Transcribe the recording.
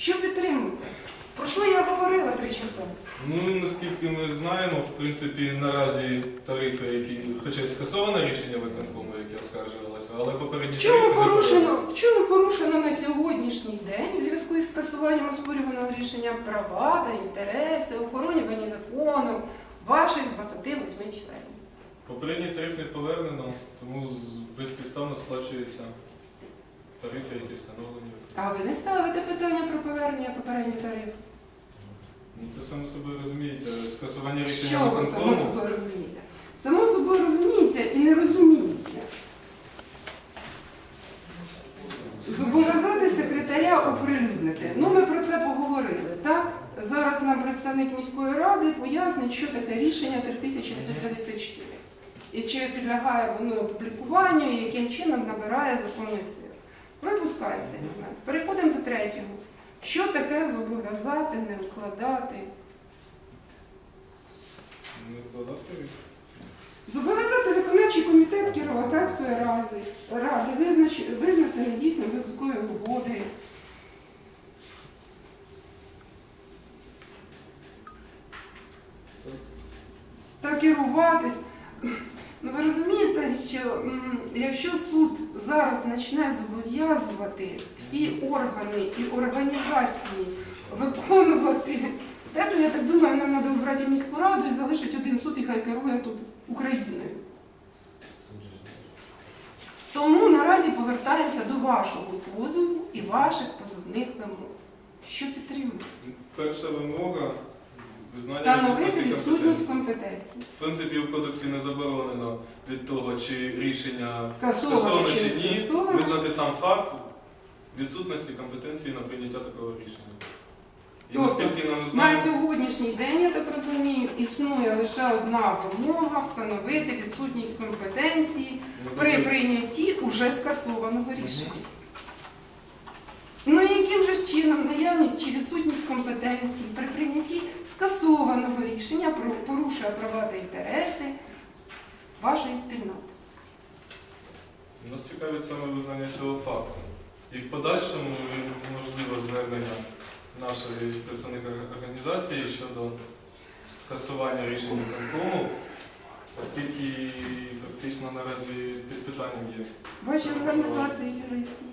Що підтримуєте? Про що я говорила три часи? Ну, наскільки ми знаємо, в принципі, наразі тарифи, які, хоча й скасоване рішення виконкому, яке оскаржувалося, але попередні В чому тарифи не порушено, в чому порушено на сьогоднішній день в зв'язку із скасуванням оспорюваного рішення права та інтереси, охоронювані законом ваших 28 членів? Попередній тариф не повернено, тому з- безпідставно сплачуються тарифи, які встановлені. А ви не ставите питання про повернення попередніх тарифів? Ну, це само собою розуміється. Скасування рішення Що ви само виконкому. собою розумієте? Само собою розуміється і не розуміється. Зобов'язати секретаря оприлюднити. Ну, ми про це поговорили, так? Зараз нам представник міської ради пояснить, що таке рішення 3154. І чи підлягає воно опублікуванню, і яким чином набирає законний сил. Випускаємо цей момент. Переходимо до третього. Що таке зобов'язати, не вкладати? Не вкладати. Зобов'язати виконавчий комітет Кіровоградської ради, ради визнач, визнати недійсним військової угоди. Та керуватись. Що якщо суд зараз почне зобов'язувати всі органи і організації виконувати, те, то я так думаю, нам треба обрати міську раду і залишити один суд, і хай керує тут Україною. Тому наразі повертаємося до вашого позову і ваших позовних вимог. Що підтримує? Перша вимога Встановити відсутність компетенції. В принципі, в кодексі не заборонено від того, чи рішення Скасоване скасоване чи ні, скасоване. визнати сам факт відсутності компетенції на прийняття такого рішення. І Тобто, наскільки нам На сьогоднішній день, я так розумію, існує лише одна вимога встановити відсутність компетенції при прийнятті уже скасованого рішення. Ну і яким же чином наявність чи відсутність компетенції при прийнятті скасованого рішення про- порушує права та інтереси вашої спільноти? нас цікавить саме визнання цього факту. І в подальшому можливо звернення нашої представника організації щодо скасування рішення конкому, оскільки фактично наразі під питанням є. Ваші організації юристи